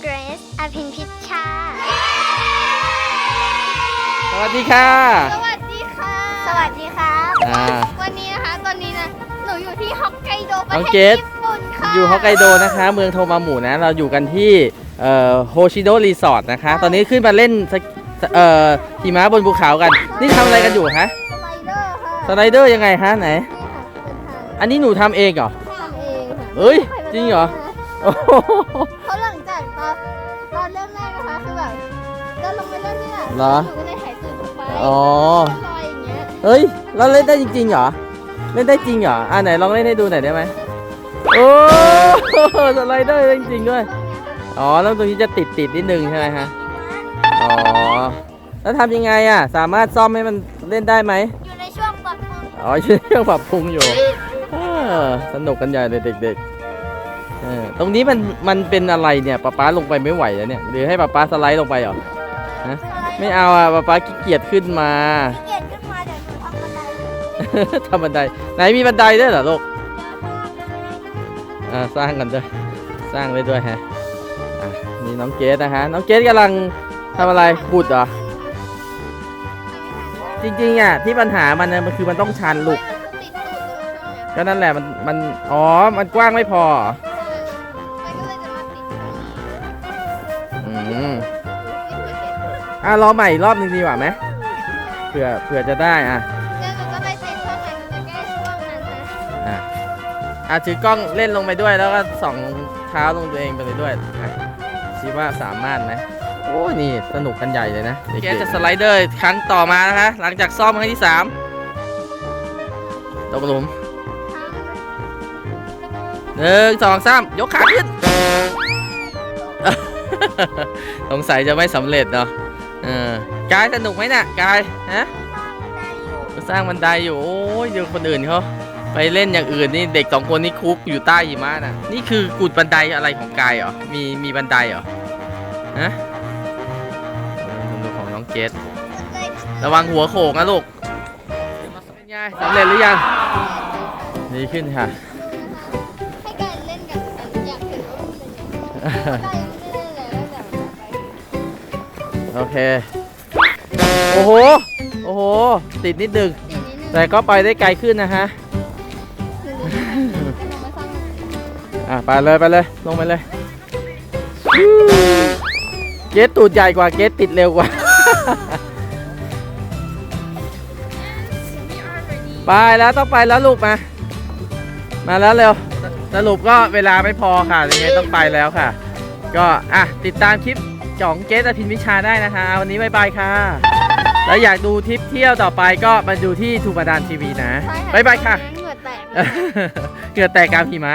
เกรซอภินพิชชา สวัสดีค่ะ สวัสดีค่ะ สวัสดีครับ อ่า วันนี้นะคะ ตอนนี้นะ หนูอยู่ที่ฮอกไกโดประน้องเทเกศดญี่ปุ่นค่ะอยู่ฮอกไกโดนะคะ เมืองโทมาหมุนะ เราอยู่กันที่เอ่อโฮชิโดรีสอร์ทนะคะ ตอนนี้ขึ้นมาเล่นสกเอ่อหิมะบนภูเขากัน นี่ทำอะไรกันอยู่ฮะ สไลเดอร์ค่ะสไลเดอร์ยังไงฮะไหน นี่ค่ะเป็นทางอันนี้หนูทำเองเหรอทำ เองค่ะเอ้ย จริงเหรอโอ้โหเพราะหลังจากตอนตอนเริ่มแรกนะคะคือแบบเดินลงไปเล่นนี่แหละเหรอ หนูก็เลยหายตื่นลงไปอ๋อลอยอย่างเงี้ยเฮ้ยเราเล่นได้จริงๆเหรอ เล่นได้จริงเหรอ อ่าไหนลองเล่นให้ดูหน่อยได้ไหมโอ้โหสไลเดอร์จริงๆด้วย อ๋อ แล้วตรงนี้จะติดติดๆนิดนึงใช่ไหมฮะ อ๋อ แล้วทำยังไงอะ สามารถซ่อมให้มันเล่นได้ไหม อยู่ในช่วงปลอดภัยอ๋อใช่เครื่องปรับปรุงอยู่เออสนุกกันใหญ่เลยเด็กๆ เออตรงนี้มันมันเป็นอะไรเนี่ยป๊าป๊าลงไปไม่ไหวแล้วเนี่ยหรือให้ป๊าป๊าสไลด์ลงไปเหรอฮะไม่เอาอะป๊าป๊าขี้เกียจขึ้นมาเกียดขึ้นมาเดี๋ยวหนูทำบันไดทำบันไดไหนมีบันไดด้วยเหรอลูกอ่าสร้างกันด้วยสร้างได้ด้วยฮะอะนี่น้องเกดนะฮะน้องเกดกำลังทำอะไรขุดเหรอจริงๆอะที่ปัญหามันนะมันคือมันต้องชันลูกติดตูดตรงช่วงเนี้ยก็นั่นแหละมันมันอ๋อมันกว้างไม่พอเหรอ มอะรอใหม่อีกรอบหนึงดีกว่าไหมเผื่อเผื่อจะได้อะเดี๋ยวหนูก็ไปติดช่วงไหนหนูจะแก้ช่วงนั้นนะอะอะถือกล้องเล่นลงไปด้วยแล้วก็ส่องเท้าลงตัวเองไปเลยด้วยอะคิดว่าสามารถไหมโอ้นี่สนุกกันใหญ่เลยนะเกจะสไลเดอร์ครั้งต่อมานะคะหลังจากซ่อมครั้งที่สามตกหลุม หนึ่งสองสามยกขาขึ้น สงสัยจะไม่สำเร็จเนาะเออกายสนุกไหมน่ะกายฮะสร้างบันไดอยู่โอ้ยเดี๋ยวคนอื่นเขาไปเล่นอย่างอื่นนี่เด็กสองคนนี่คุกอยู่ใต้หิมะน่ะนี่คือกุดบันไดอะไรของกายเหรอมีมีบันไดเหรอฮะเออดูของน้องเกดระวังหัวโขกนะลูกเป็นไงสำเร็จหรือยังดีขึ้นค่ะให้การเล่นกับกันอยากเห็นว่ามันเป็นยังไง โอเค โอ้โห โอ้โห ติดนิดนึงอีกนิดนึง แต่ก็ไปได้ไกลขึ้นนะฮะหนูจะให้หนูมาสร้างอะ ไปเลยไปเลย ลงไปเลย เกตตูดใหญ่กว่าเกตติดเร็วกว่า ไปแล้วต้องไปแล้วลูกมา มาแล้วเร็ว สรุปก็เวลาไม่พอค่ะยังไงต้องไปแล้วค่ะ ก็อะติดตามคลิป จ่องเกตอภินวิชาได้นะคะ วันนี้บายบายค่ะ แล้วอยากดูทริปเที่ยวต่อไปก็มาดูที่ทูบาดานทีวีนะใช่บายบายค่ะ เหงื่อแตก เหงื่อแตกกลางหิมะ